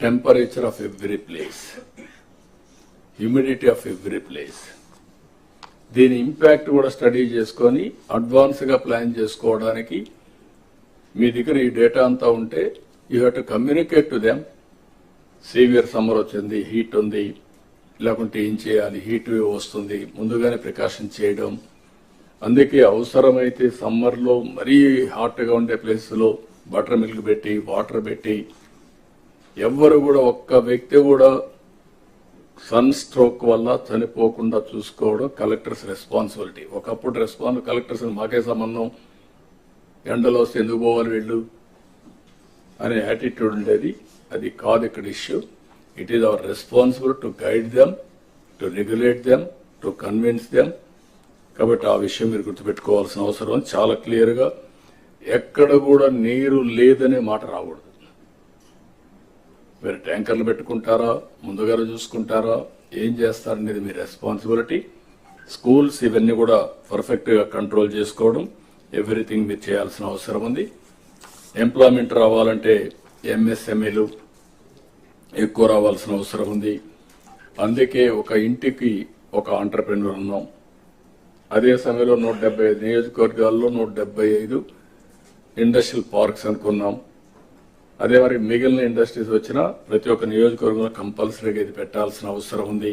Temperature of every place humidity of every place దీని impact కూడా study చేసుకొని అడ్వాన్స్గా ప్లాన్ చేసుకోవడానికి మీ దగ్గర ఈ డేటా అంతా ఉంటే you have to communicate to them severe summer వచ్చింది హీట్ ఉంది లేకుంటే ఏం చేయాలి? హీట్ వేవ్ వస్తుంది ముందుగానే ప్రికాషన్ చేయడం. అందుకే అవసరమైతే సమ్మర్లో మరీ హాట్గా ఉండే ప్లేస్లో బటర్ మిల్క్ పెట్టి వాటర్ పెట్టి ఎవ్వరు కూడా ఒక్క వ్యక్తి కూడా సన్ స్ట్రోక్ వల్ల చనిపోకుండా చూసుకోవడం కలెక్టర్స్ రెస్పాన్సిబిలిటీ. ఒకప్పుడు రెస్పాన్స్ కలెక్టర్స్ మాకే సంబంధం. ఎండలో వస్తే ఎందుకు పోవాలి వీళ్ళు? అనే యాటిట్యూడ్ ఉండేది. అది కాదు ఇక్కడ issue it is our responsible to guide them to regulate them to convince them కాబట్టి ఆ విషయం మీరు గుర్తుపెట్టుకోవాల్సిన అవసరం. చాలా క్లియర్గా ఎక్కడ కూడా నీరు లేదనే మాట రాకూడదు. మీరు ట్యాంకర్లు పెట్టుకుంటారా? ముందుగా చూసుకుంటారా? ఏం చేస్తారనేది మీ రెస్పాన్సిబిలిటీ స్కూల్స్ ఇవన్నీ కూడా పర్ఫెక్ట్గా కంట్రోల్ చేసుకోవడం ఎవ్రీథింగ్ మీరు చేయాల్సిన అవసరం ఉంది. ఎంప్లాయ్మెంట్ రావాలంటే ఎంఎస్ఎంఈలు ఎక్కువ రావాల్సిన అవసరం ఉంది. అందుకే ఒక ఇంటికి ఒక ఆంటర్ప్రెన్యూర్ ఉన్నాం. అదే సమయంలో నూట డెబ్బై ఐదు నియోజకవర్గాల్లో నూట డెబ్బై ఐదు ఇండస్ట్రియల్ పార్క్స్ అనుకున్నాం. అదే మరి మిగిలిన ఇండస్ట్రీస్ వచ్చినా ప్రతి ఒక్క నియోజకవర్గంలో కంపల్సరీగా ఇది పెట్టాల్సిన అవసరం ఉంది.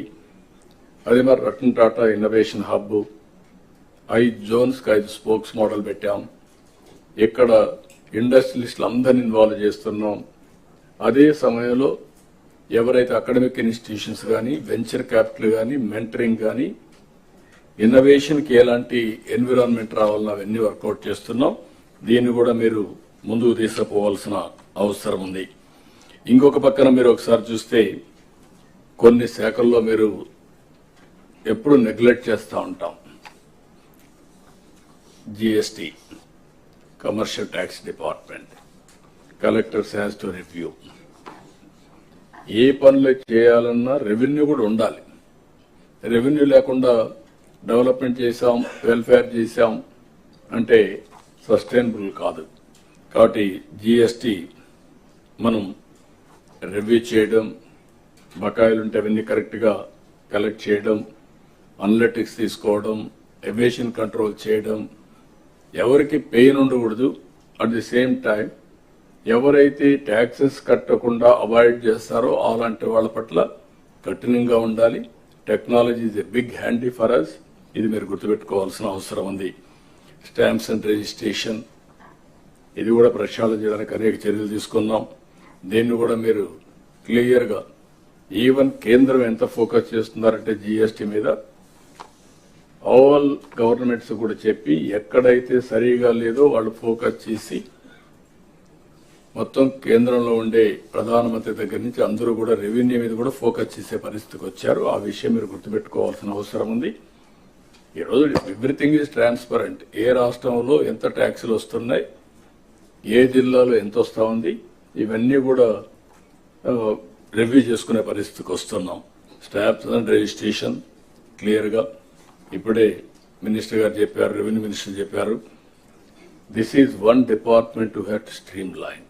అదే మరి రతన్ టాటా ఇన్నోవేషన్ హబ్ ఐదు జోన్స్కి ఐదు స్పోక్స్ మోడల్ పెట్టాం. ఇక్కడ ఇండస్ట్రియలిస్టులు అందరిని ఇన్వాల్వ్ చేస్తున్నాం. అదే సమయంలో ఎవరైతే అకాడమిక్ ఇన్స్టిట్యూషన్స్ కానీ వెంచర్ క్యాపిటల్ కానీ మెంటరింగ్ కానీ ఇన్నోవేషన్కి ఎలాంటి ఎన్విరాన్మెంట్ రావాలని అవన్నీ వర్కౌట్ చేస్తున్నాం. దీన్ని కూడా మీరు ముందుకు తీసుకుపోవాల్సిన అవసరం ఉంది ఇంకొక పక్కన మీరు ఒకసారి చూస్తే కొన్ని శాఖల్లో మీరు ఎప్పుడు నెగ్లెక్ట్ చేస్తూ ఉంటాం. GST commercial tax department collectors has to review. ఏ పనులు చేయాలన్నా రెవెన్యూ కూడా ఉండాలి. రెవెన్యూ లేకుండా డెవలప్మెంట్ చేశాం వెల్ఫేర్ చేశాం అంటే సస్టైనబుల్ కాదు. కాబట్టి జిఎస్టి మనం రివ్యూ చేయడం బకాయిలు ఉంటే అవన్నీ కరెక్ట్గా కలెక్ట్ చేయడం అనలిటిక్స్ తీసుకోవడం ఎవేషన్ కంట్రోల్ చేయడం ఎవరికి పెయిన్ ఉండకూడదు. అట్ ది సేమ్ టైం ఎవరైతే ట్యాక్సెస్ కట్టకుండా అవాయిడ్ చేస్తారో అలాంటి వాళ్ళ పట్ల కఠినంగా ఉండాలి. Technology is a big handy for us ఇది మీరు గుర్తుపెట్టుకోవాల్సిన అవసరం ఉంది. స్టాంప్స్ అండ్ రిజిస్ట్రేషన్ ఇది కూడా ప్రక్షాళన చేయడానికి అనేక చర్యలు తీసుకున్నాం. దీన్ని కూడా మీరు క్లియర్గా ఈవెన్ కేంద్రం ఎంత ఫోకస్ చేస్తున్నారంటే జీఎస్టీ మీద ఆల్ గవర్నమెంట్స్ కూడా చెప్పి ఎక్కడైతే సరిగా లేదో వాళ్ళు ఫోకస్ చేసి మొత్తం కేంద్రంలో ఉండే ప్రధానమంత్రి దగ్గర నుంచి అందరూ కూడా రెవెన్యూ మీద కూడా ఫోకస్ చేసే పరిస్థితికి వచ్చారు. ఆ విషయం మీరు గుర్తుపెట్టుకోవాల్సిన అవసరం ఉంది. ఈరోజు ఎవ్రీథింగ్ ఈజ్ ట్రాన్స్పరెంట్. ఏ రాష్ట్రంలో ఎంత ట్యాక్సులు వస్తున్నాయి ఏ జిల్లాలో ఎంత వస్తూ ఉంది ఇవన్నీ కూడా రివ్యూ చేసుకునే పరిస్థితికి వస్తున్నాం. స్టాప్స్ అండ్ రిజిస్ట్రేషన్ క్లియర్గా ఇప్పుడే మినిస్టర్ గారు చెప్పారు రెవెన్యూ మినిస్టర్ చెప్పారు. This is one department to head stream line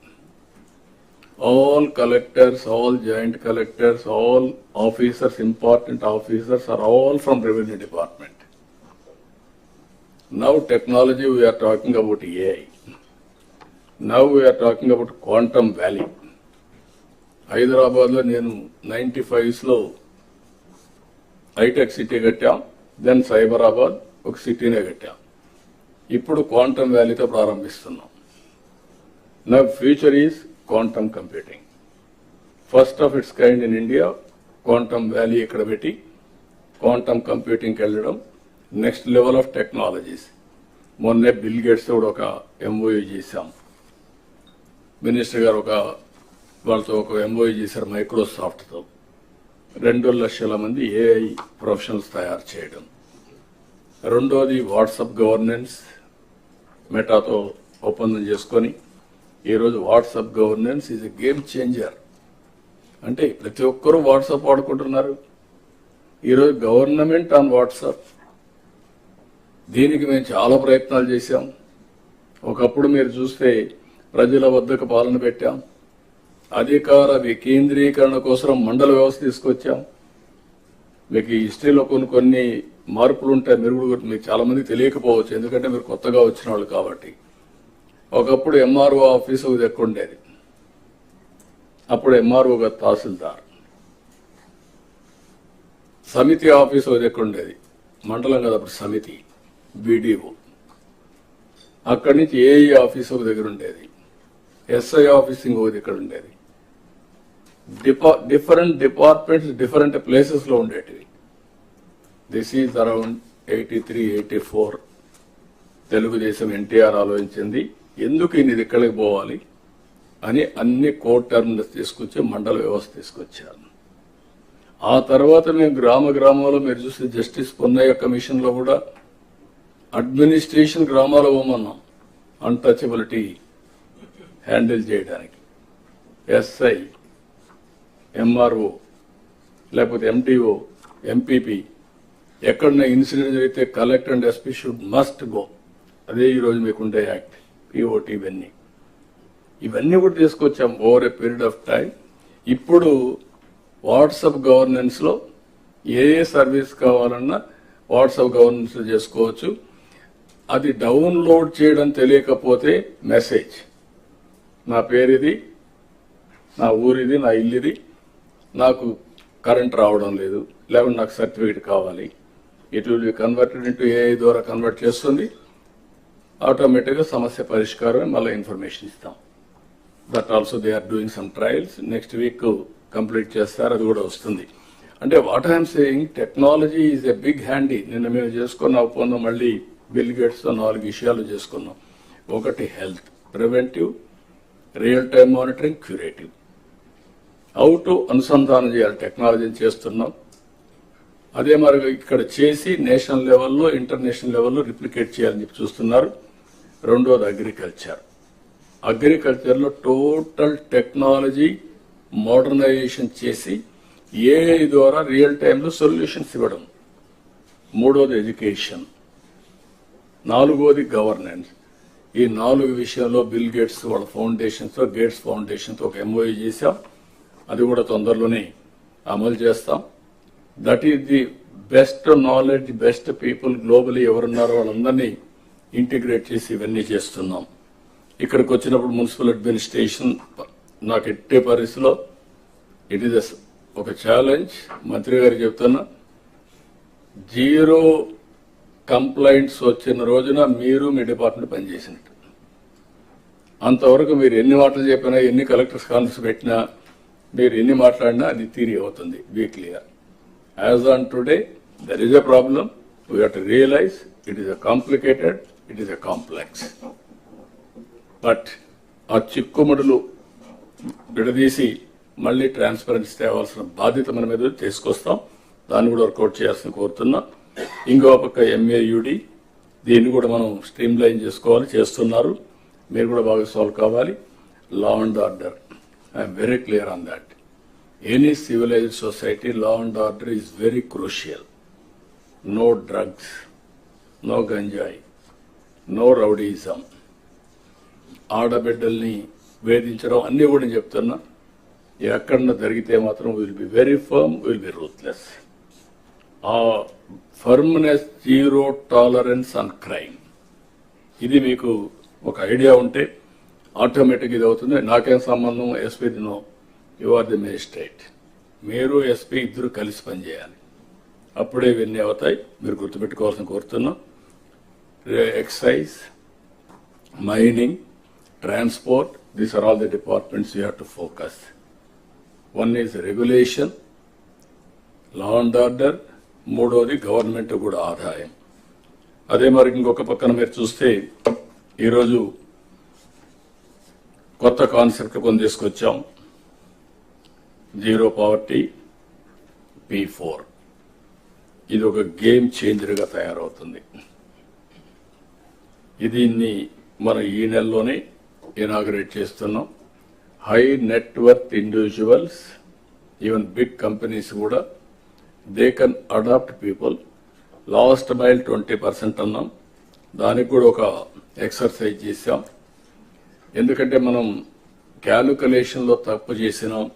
all collectors all joint collectors all officers important officers are all from revenue department now technology we are talking about AI now we are talking about quantum valley quantum హైదరాబాద్లో నేను ninety ఫైవ్స్లో hitech city కట్టాం then Cyberabad ఒక సిటీనే కట్టాం. ఇప్పుడు quantum వ్యాలీతో ప్రారంభిస్తున్నాం. నా future is quantum computing first of its kind in India quantum valley ఇక్కడ పెట్టి క్వాంటమ్ కంప్యూటింగ్కి వెళ్ళడం నెక్స్ట్ లెవెల్ ఆఫ్ టెక్నాలజీస్ మొన్నే బిల్ గేట్స్ కూడా ఒక ఎంఓయూ చేశాం. మినిస్టర్ గారు ఒక వాళ్ళతో ఒక ఎంఓయూ చేశారు మైక్రోసాఫ్ట్తో. రెండు లక్షల మంది ఏఐ ప్రొఫెషనల్స్ తయారు చేయడం. రెండోది వాట్సాప్ గవర్నెన్స్ మెటాతో ఒప్పందం చేసుకొని ఈరోజు WhatsApp governance is a game changer. అంటే ప్రతి ఒక్కరూ వాట్సాప్ వాడుకుంటున్నారు. ఈరోజు గవర్నమెంట్ ఆన్ వాట్సాప్. దీనికి మేము చాలా ప్రయత్నాలు చేశాం. ఒకప్పుడు మీరు చూస్తే ప్రజల వద్దకు పాలన పెట్టాం. అధికార వికేంద్రీకరణ కోసం మండల వ్యవస్థ తీసుకొచ్చాం. మీకు ఈ హిస్టరీలో కొన్ని కొన్ని మార్పులు ఉంటాయి మీరు కూడా మీకు చాలా మంది తెలియకపోవచ్చు. ఎందుకంటే మీరు కొత్తగా వచ్చిన వాళ్ళు కాబట్టి. ఒకప్పుడు ఎంఆర్ఓ ఆఫీస్ ఒక దగ్గర ఉండేది అప్పుడు ఎంఆర్ఓ గారు తహసీల్దార్. సమితి ఆఫీస్ ఒక దగ్గర ఉండేది మండలం కదా అప్పుడు సమితి బీడీఓ అక్కడి నుంచి ఏఈ ఆఫీస్ ఒక దగ్గర ఉండేది. ఎస్ఐ ఆఫీస్ ఇంకొక ఇక్కడ ఉండేది. డిపా డిఫరెంట్ డిపార్ట్మెంట్స్ డిఫరెంట్ ప్లేసెస్లో ఉండేటివి. This is around eighty three eighty four Telugu Desam NTR ఆలోచించింది. ఎందుకు ఇన్ని దిక్కలకి పోవాలి? అని అన్ని కోర్ట్ టర్మ్స్ తీసుకొచ్చి మండల వ్యవస్థ తీసుకొచ్చారు. ఆ తర్వాత మేము గ్రామ గ్రామంలో మీరు చూస్తే జస్టిస్ పొన్నయ్య కమిషన్లో కూడా అడ్మినిస్ట్రేషన్ గ్రామాలు పోమన్నాం. అన్టచబిలిటీ హ్యాండిల్ చేయడానికి. ఎస్ఐ ఎంఆర్ఓ లేకపోతే ఎంటీఓ ఎంపీపీ ఎక్కడన్నా ఇన్సిడెంట్ జరిగితే collector and SP should must go. అదే ఈరోజు మీకుండే యాక్ట్ పిఓటి ఇవన్నీ. ఇవన్నీ కూడా తీసుకొచ్చాం over a period of time ఇప్పుడు వాట్సాప్ గవర్నెన్స్లో ఏ ఏ సర్వీస్ కావాలన్నా వాట్సాప్ గవర్నెన్స్లో చేసుకోవచ్చు. అది డౌన్లోడ్ చేయడం తెలియకపోతే మెసేజ్. నా పేరిది నా ఊరిది నా ఇల్లుది. నాకు కరెంట్ రావడం లేదు. లేకుంటే నాకు సర్టిఫికేట్ కావాలి. It will be converted into AI ద్వారా కన్వర్ట్ చేస్తుంది. ఆటోమేటిక్గా సమస్య పరిష్కారం మళ్ళీ ఇన్ఫర్మేషన్ ఇస్తాం. That also they are doing some trials next week complete చేస్తారు. అది కూడా వస్తుంది. అంటే what I'm saying technology is a big handy నిన్న మేము చేసుకున్న ఒప్పందం మళ్ళీ బిల్ గేట్స్తో నాలుగు విషయాలు చేసుకున్నాం. ఒకటి health preventive real time monitoring curative. Out అనుసంధానం చేయాలి టెక్నాలజీని చేస్తున్నాం. అదే మరి ఇక్కడ చేసి నేషనల్ లెవెల్లో ఇంటర్నేషనల్ లెవెల్లో రిప్లికేట్ చేయాలని చెప్పి చూస్తున్నారు. రెండోది అగ్రికల్చర్. అగ్రికల్చర్లో టోటల్ టెక్నాలజీ మోడర్నైజేషన్ చేసి ఏఐ ద్వారా రియల్ టైంలో సొల్యూషన్స్ ఇవ్వడం. మూడోది ఎడ్యుకేషన్. నాలుగోది గవర్నెన్స్. ఈ నాలుగు విషయాల్లో బిల్ గేట్స్ వాళ్ళ ఫౌండేషన్స్ గేట్స్ ఫౌండేషన్తో ఒక ఎంఓఈ చేశాం. అది కూడా తొందరలోనే అమలు చేస్తాం. That is the best knowledge best people globally ఎవరున్నారో వాళ్ళందరినీ ఇంటిగ్రేట్ చేసి ఇవన్నీ చేస్తున్నాం. ఇక్కడికి వచ్చినప్పుడు మున్సిపల్ అడ్మినిస్ట్రేషన్ నాకు ఎట్టే పరిస్థితిలో ఇట్ ఈస్ ఒక ఛాలెంజ్ మంత్రి గారు చెప్తున్నా జీరో కంప్లైంట్స్ వచ్చిన రోజున మీరు మీ డిపార్ట్మెంట్ పనిచేసినట్టు. అంతవరకు మీరు ఎన్ని మాటలు చెప్పినా ఎన్ని కలెక్టర్స్ కాన్ఫరెన్స్ పెట్టినా మీరు ఎన్ని మాట్లాడినా అది తీరి అవుతుంది వీక్లీగా as on today there is a problem we had realize it is a complicated it is a complex but ఆ చిక్కుముడులు విడదీసి మళ్ళీ ట్రాన్స్పరెన్సీ తేవాల్సిన బాధ్యత మన మీద తీసుకొస్తాం దాన్ని కూడా వర్కౌట్ చేయాల్సిన కోరుతున్నాం. ఇంకో పక్క ఎంఏయుడి దీన్ని కూడా మనం స్ట్రీమ్ లైన్ చేసుకోవాలి చేస్తున్నారు. మీరు కూడా బాగా సాల్వ్ కావాలి. Law and order I'm very clear on that any civilized society law and order is very crucial no drugs no ganjayi no rowdyism ఆడబిడ్డల్ని వేధించడం అన్ని కూడా నేను చెప్తున్నా. ఎక్కడన్నా జరిగితే మాత్రం will be very firm will be ruthless firmness zero tolerance on crime ఇది మీకు ఒక ఐడియా ఉంటే ఆటోమేటిక్ ఇది అవుతుంది. నాకేం సంబంధం? SP no you are the magistrate మీరు ఎస్పీ ఇద్దరు కలిసి పనిచేయాలి. అప్పుడే ఇవన్నీ అవుతాయి. మీరు గుర్తుపెట్టుకోవాల్సిన కోరుతున్నాం. Excise mining transport these are all the departments you have to focus one is regulation law and order మూడోది గవర్నమెంట్ కూడా ఆదాయం. అదే మరి ఇంకొక పక్కన మీరు చూస్తే ఈరోజు కొత్త కాన్సెప్ట్ కొన్ని తీసుకొచ్చాం. Zero poverty P four. ఇది ఒక గేమ్ చేంజర్గా తయారవుతుంది. దీన్ని మన ఈ నెలలోనే ఇనాగరేట్ చేస్తున్నాం. High net worth individuals even big companies కూడా they can adopt people last mile twenty percent అన్నాం. దానికి కూడా ఒక ఎక్సర్సైజ్ చేసాం ఎందుకంటే మనం క్యాలిక్యులేషన్లో తప్పు చేసినాం.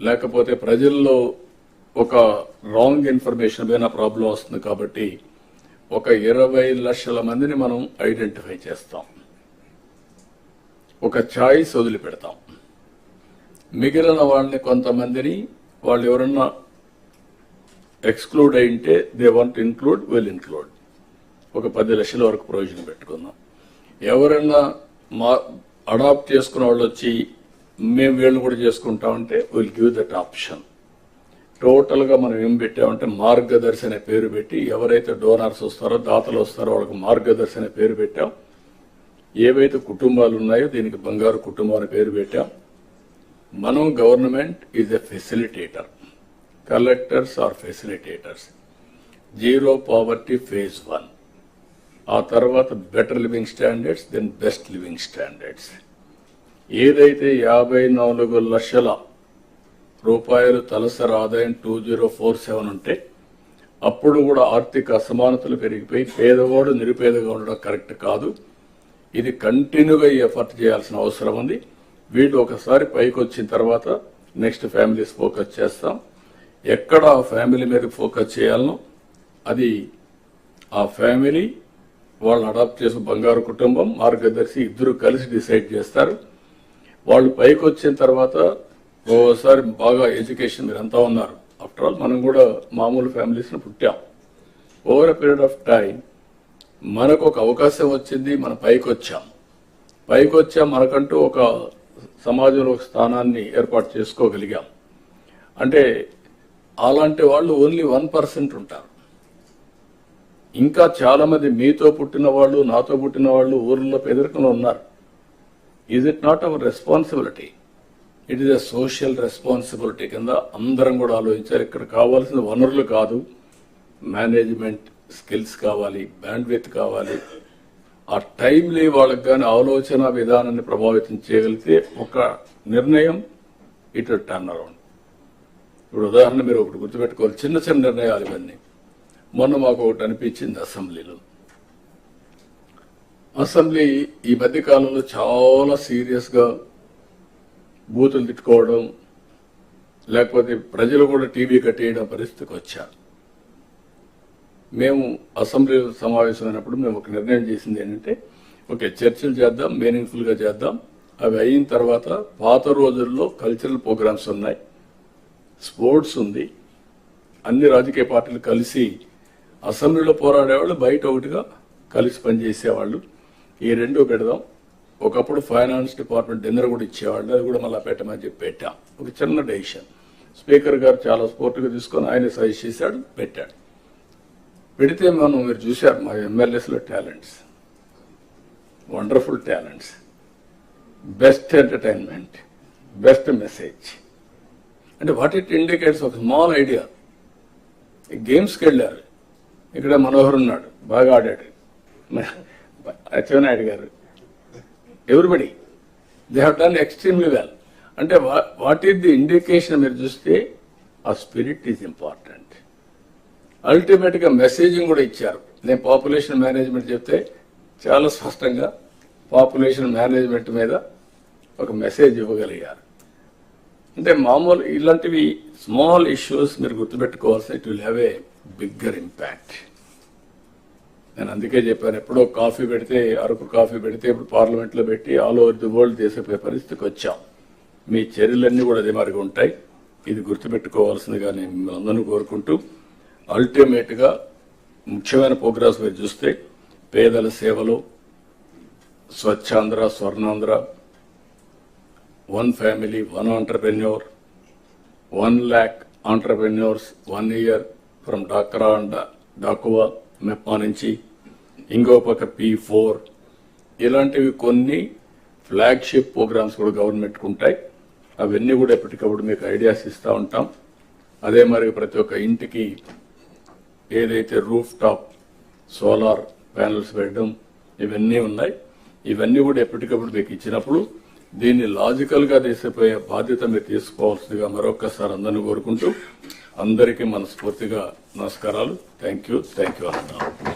లేకపోతే ప్రజల్లో ఒక రాంగ్ ఇన్ఫర్మేషన్ పైన ప్రాబ్లం వస్తుంది కాబట్టి ఒక ఇరవై లక్షల మందిని మనం ఐడెంటిఫై చేస్తాం. ఒక ఛాయిస్ వదిలిపెడతాం. మిగిలిన వాళ్ళని కొంతమందిని వాళ్ళు ఎవరన్నా exclude అయింటే they want include will include. ఒక పది లక్షల వరకు ప్రయోజనం పెట్టుకుందాం. ఎవరైనా మా అడాప్ట్ చేసుకున్న వాళ్ళు వచ్చి మేము వీళ్ళు కూడా చేసుకుంటామంటే విల్ గివ్ దట్ ఆప్షన్. టోటల్గా మనం ఏం పెట్టామంటే మార్గదర్శి అనే పేరు పెట్టి ఎవరైతే డోనర్స్ వస్తారో దాతలు వస్తారో వాళ్ళకి మార్గదర్శి అనే పేరు పెట్టాం. ఏవైతే కుటుంబాలు ఉన్నాయో దీనికి బంగారు కుటుంబం అనే పేరు పెట్టాం. మనం government is a facilitator. Collectors are facilitators. Zero poverty phase one. ఆ తర్వాత better living standards then best living standards. ఏదైతే యాభై నాలుగు లక్షల రూపాయలు తలసరి ఆదాయం టూ జీరో ఫోర్ సెవెన్ ఉంటే అప్పుడు కూడా ఆర్థిక అసమానతలు పెరిగిపోయి పేదవాడు నిరుపేదగా ఉండడం కరెక్ట్ కాదు. ఇది కంటిన్యూగా ఈ ఎఫర్ట్ చేయాల్సిన అవసరం ఉంది. వీళ్ళు ఒకసారి పైకి వచ్చిన తర్వాత నెక్స్ట్ ఫ్యామిలీస్ ఫోకస్ చేస్తాం. ఎక్కడ ఆ ఫ్యామిలీ మీద ఫోకస్ చేయాలనో అది ఆ ఫ్యామిలీ వాళ్ళని అడాప్ట్ చేసిన బంగారు కుటుంబం మార్గదర్శి ఇద్దరు కలిసి డిసైడ్ చేస్తారు. వాళ్ళు పైకి వచ్చిన తర్వాత ఓసారి బాగా ఎడ్యుకేషన్ మీరు అంతా ఉన్నారు. ఆఫ్టర్ ఆల్ మనం కూడా మామూలు ఫ్యామిలీస్ని పుట్టాం. Over a period of time మనకు ఒక అవకాశం వచ్చింది మన పైకి వచ్చాం. పైకి వచ్చాం మనకంటూ ఒక సమాజంలో ఒక స్థానాన్ని ఏర్పాటు చేసుకోగలిగాం. అంటే అలాంటి వాళ్ళు ఓన్లీ వన్ పర్సెంట్ ఉంటారు. ఇంకా చాలా మంది మీతో పుట్టిన వాళ్ళు నాతో పుట్టిన వాళ్ళు ఊర్లో పేదరికంలో ఉన్నారు. Is it not our responsibility it is a social responsibility కింద అందరం కూడా ఆలోచించారు ఇక్కడ కావాల్సిన వనరులు కాదు. మేనేజ్మెంట్ స్కిల్స్ కావాలి బ్యాండ్ కావాలి. ఆ టైంలీ వాళ్ళకి కానీ ఆలోచన విధానాన్ని ప్రభావితం చేయగలిగితే ఒక నిర్ణయం ఇట్ టర్న్ అరౌండ్ ఇప్పుడు ఉదాహరణ మీరు ఒకటి గుర్తుపెట్టుకోవాలి. చిన్న చిన్న నిర్ణయాలు ఇవన్నీ. మొన్న మాకు ఒకటి అనిపించింది అసెంబ్లీలో. అసెంబ్లీ ఈ మధ్య కాలంలో చాలా సీరియస్గా బూతులు తిట్టుకోవడం లేకపోతే ప్రజలు కూడా టీవీ కట్టేయడం పరిస్థితికి వచ్చారు. మేము అసెంబ్లీ సమావేశమైనప్పుడు మేము ఒక నిర్ణయం చేసింది ఏంటంటే ఓకే చర్చలు చేద్దాం మీనింగ్ఫుల్గా చేద్దాం. అవి అయిన తర్వాత పాత రోజుల్లో కల్చరల్ ప్రోగ్రామ్స్ ఉన్నాయి. స్పోర్ట్స్ ఉంది. అన్ని రాజకీయ పార్టీలు కలిసి అసెంబ్లీలో పోరాడేవాళ్ళు బయట ఒకటిగా కలిసి పనిచేసేవాళ్ళు. ఈ రెండు పెడదాం. ఒకప్పుడు ఫైనాన్స్ డిపార్ట్మెంట్ డిన్నర్ కూడా ఇచ్చేవాళ్ళు. అది కూడా మళ్ళీ పెట్టమని చెప్పి పెట్టాం. ఒక చిన్న డెసిషన్. స్పీకర్ గారు చాలా స్పోర్ట్గా తీసుకొని ఆయన సజెస్ట్ చేశాడు పెట్టాడు. పెడితే మనం మీరు చూశారు మా ఎమ్మెల్యేస్లో talents. Wonderful talents. Best entertainment best message. అంటే వాట్ ఇట్ ఇండికేట్స్ ఒక స్మాల్ ఐడియా గేమ్స్కి వెళ్ళారు. ఇక్కడ మనోహర్ ఉన్నాడు. బాగా ఆడాడు. అచ్చెన్నాయుడు గారు. Everybody they have done extremely well అంటే వాట్ ఈస్ ది ఇండికేషన్ మీరు చూస్తే ఆ స్పిరిట్ ఈజ్ ఇంపార్టెంట్ అల్టిమేట్గా మెసేజింగ్ కూడా ఇచ్చారు. నేను పాపులేషన్ మేనేజ్మెంట్ చెప్తే చాలా స్పష్టంగా పాపులేషన్ మేనేజ్మెంట్ మీద ఒక మెసేజ్ ఇవ్వగలిగారు. అంటే మామూలు ఇలాంటివి స్మాల్ ఇష్యూస్ మీరు గుర్తుపెట్టుకోవాల్సిన it will have a bigger impact నేను అందుకే చెప్పాను ఎప్పుడో కాఫీ పెడితే అరకు కాఫీ పెడితే ఇప్పుడు పార్లమెంట్లో పెట్టి ఆల్ ఓవర్ ది వరల్డ్ దేశపోయే పరిస్థితికి వచ్చాం. మీ చర్యలన్నీ కూడా అదే మరిగా ఉంటాయి. ఇది గుర్తుపెట్టుకోవాల్సిందిగా నేను మిమ్మల్ని అందరినీ కోరుకుంటూ అల్టిమేట్గా ముఖ్యమైన ప్రోగ్రామ్స్ మీరు చూస్తే పేదల సేవలు Swachhandhra Swarnandhra one family one entrepreneur one lakh entrepreneurs one year from డాక్రా and డాకువా మెప్పా నుంచి ఇంకో పక్క పి ఫోర్ ఇలాంటివి కొన్ని ఫ్లాగ్షిప్ ప్రోగ్రామ్స్ కూడా గవర్నమెంట్ ఉంటాయి. అవన్నీ కూడా ఎప్పటికప్పుడు మీకు ఐడియాస్ ఇస్తూ ఉంటాం. అదే మరి ప్రతి ఒక్క ఇంటికి ఏదైతే రూఫ్ టాప్ సోలార్ ప్యానల్స్ పెట్టడం ఇవన్నీ ఉన్నాయి. ఇవన్నీ కూడా ఎప్పటికప్పుడు మీకు ఇచ్చినప్పుడు దీన్ని లాజికల్గా తీసిపోయే బాధ్యత మీరు తీసుకోవాల్సిందిగా మరొకసారి అందరిని కోరుకుంటూ అందరికీ మనస్ఫూర్తిగా నమస్కారాలు. థ్యాంక్ యూ థ్యాంక్ యూ అన్నా